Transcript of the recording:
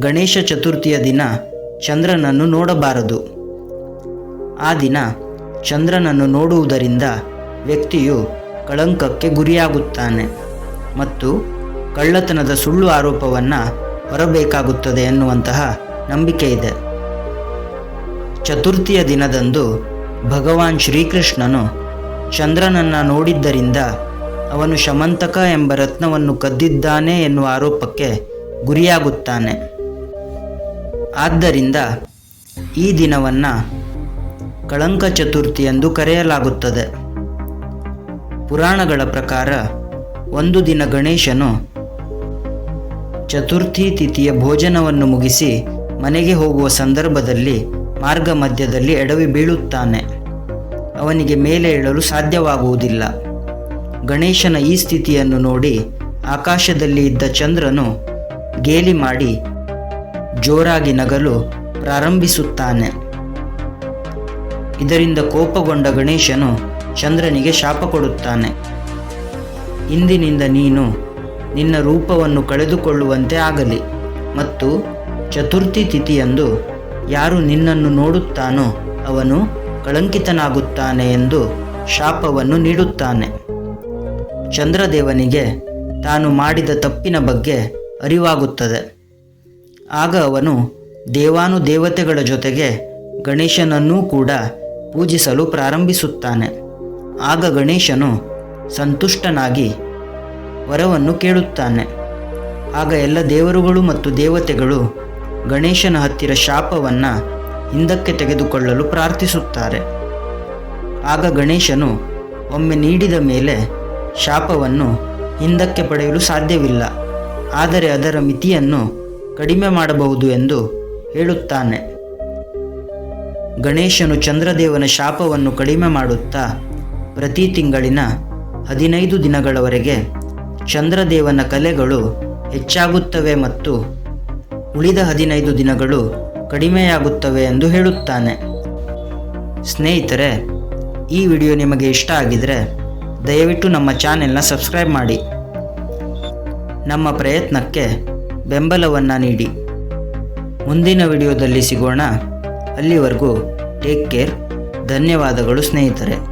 ಗಣೇಶ ಚತುರ್ಥಿಯ ದಿನ ಚಂದ್ರನನ್ನು ನೋಡಬಾರದು. ಆ ದಿನ ಚಂದ್ರನನ್ನು ನೋಡುವುದರಿಂದ ವ್ಯಕ್ತಿಯು ಕಳಂಕಕ್ಕೆ ಗುರಿಯಾಗುತ್ತಾನೆ ಮತ್ತು ಕಳ್ಳತನದ ಸುಳ್ಳು ಆರೋಪವನ್ನು ಹೊರಬೇಕಾಗುತ್ತದೆ ಎನ್ನುವಂತಹ ನಂಬಿಕೆ ಇದೆ. ಚತುರ್ಥಿಯ ದಿನದಂದು ಭಗವಾನ್ ಶ್ರೀಕೃಷ್ಣನು ಚಂದ್ರನನ್ನು ನೋಡಿದ್ದರಿಂದ ಅವನು ಶಮಂತಕ ಎಂಬ ರತ್ನವನ್ನು ಕದ್ದಿದ್ದಾನೆ ಎನ್ನುವ ಆರೋಪಕ್ಕೆ ಗುರಿಯಾಗುತ್ತಾನೆ. ಆದ್ದರಿಂದ ಈ ದಿನವನ್ನು ಕಳಂಕ ಚತುರ್ಥಿ ಎಂದು ಕರೆಯಲಾಗುತ್ತದೆ. ಪುರಾಣಗಳ ಪ್ರಕಾರ ಒಂದು ದಿನ ಗಣೇಶನು ಚತುರ್ಥಿ ತಿಥಿಯ ಭೋಜನವನ್ನು ಮುಗಿಸಿ ಮನೆಗೆ ಹೋಗುವ ಸಂದರ್ಭದಲ್ಲಿ ಮಾರ್ಗ ಮಧ್ಯದಲ್ಲಿ ಎಡವಿ ಬೀಳುತ್ತಾನೆ. ಅವನಿಗೆ ಮೇಲೆ ಏಳಲು ಸಾಧ್ಯವಾಗುವುದಿಲ್ಲ. ಗಣೇಶನ ಈ ಸ್ಥಿತಿಯನ್ನು ನೋಡಿ ಆಕಾಶದಲ್ಲಿ ಇದ್ದ ಚಂದ್ರನು ಗೇಲಿ ಮಾಡಿ ಜೋರಾಗಿ ನಗಲು ಪ್ರಾರಂಭಿಸುತ್ತಾನೆ. ಇದರಿಂದ ಕೋಪಗೊಂಡ ಗಣೇಶನು ಚಂದ್ರನಿಗೆ ಶಾಪ ಕೊಡುತ್ತಾನೆ. ಇಂದಿನಿಂದ ನೀನು ನಿನ್ನ ರೂಪವನ್ನು ಕಳೆದುಕೊಳ್ಳುವಂತೆ ಆಗಲಿ ಮತ್ತು ಚತುರ್ಥಿ ತಿಥಿಯಂದು ಯಾರು ನಿನ್ನನ್ನು ನೋಡುತ್ತಾನೋ ಅವನು ಕಳಂಕಿತನಾಗುತ್ತಾನೆ ಎಂದು ಶಾಪವನ್ನು ನೀಡುತ್ತಾನೆ. ಚಂದ್ರದೇವನಿಗೆ ತಾನು ಮಾಡಿದ ತಪ್ಪಿನ ಬಗ್ಗೆ ಅರಿವಾಗುತ್ತದೆ. ಆಗ ಅವನು ದೇವಾನುದೇವತೆಗಳ ಜೊತೆಗೆ ಗಣೇಶನನ್ನೂ ಕೂಡ ಪೂಜಿಸಲು ಪ್ರಾರಂಭಿಸುತ್ತಾನೆ. ಆಗ ಗಣೇಶನು ಸಂತುಷ್ಟನಾಗಿ ವರವನ್ನು ಕೇಳುತ್ತಾನೆ. ಆಗ ಎಲ್ಲ ದೇವರುಗಳು ಮತ್ತು ದೇವತೆಗಳು ಗಣೇಶನ ಹತ್ತಿರ ಶಾಪವನ್ನು ಹಿಂದಕ್ಕೆ ತೆಗೆದುಕೊಳ್ಳಲು ಪ್ರಾರ್ಥಿಸುತ್ತಾರೆ. ಆಗ ಗಣೇಶನು ಒಮ್ಮೆ ನೀಡಿದ ಮೇಲೆ ಶಾಪವನ್ನು ಹಿಂದಕ್ಕೆ ಪಡೆಯಲು ಸಾಧ್ಯವಿಲ್ಲ. ಆದರೆ ಅದರ ಮಿತಿಯನ್ನು ಕಡಿಮೆ ಮಾಡಬಹುದು ಎಂದು ಹೇಳುತ್ತಾನೆ. ಗಣೇಶನು ಚಂದ್ರದೇವನ ಶಾಪವನ್ನು ಕಡಿಮೆ ಮಾಡುತ್ತಾ ಪ್ರತಿ ತಿಂಗಳಿನ ಹದಿನೈದು ದಿನಗಳವರೆಗೆ ಚಂದ್ರದೇವನ ಕಲೆಗಳು ಹೆಚ್ಚಾಗುತ್ತವೆ ಮತ್ತು ಉಳಿದ ಹದಿನೈದು ದಿನಗಳು ಕಡಿಮೆಯಾಗುತ್ತವೆ ಎಂದು ಹೇಳುತ್ತಾನೆ. ಸ್ನೇಹಿತರೆ, ಈ ವಿಡಿಯೋ ನಿಮಗೆ ಇಷ್ಟ ಆಗಿದರೆ ದಯವಿಟ್ಟು ನಮ್ಮ ಚಾನೆಲ್ನ ಸಬ್ಸ್ಕ್ರೈಬ್ ಮಾಡಿ. ನಮ್ಮ ಪ್ರಯತ್ನಕ್ಕೆ ಬೆಂಬಲವನ್ನು ನೀಡಿ. ಮುಂದಿನ ವಿಡಿಯೋದಲ್ಲಿ ಸಿಗೋಣ. ಅಲ್ಲಿವರೆಗೂ ಟೇಕ್ ಕೇರ್ ಧನ್ಯವಾದಗಳು ಸ್ನೇಹಿತರೆ.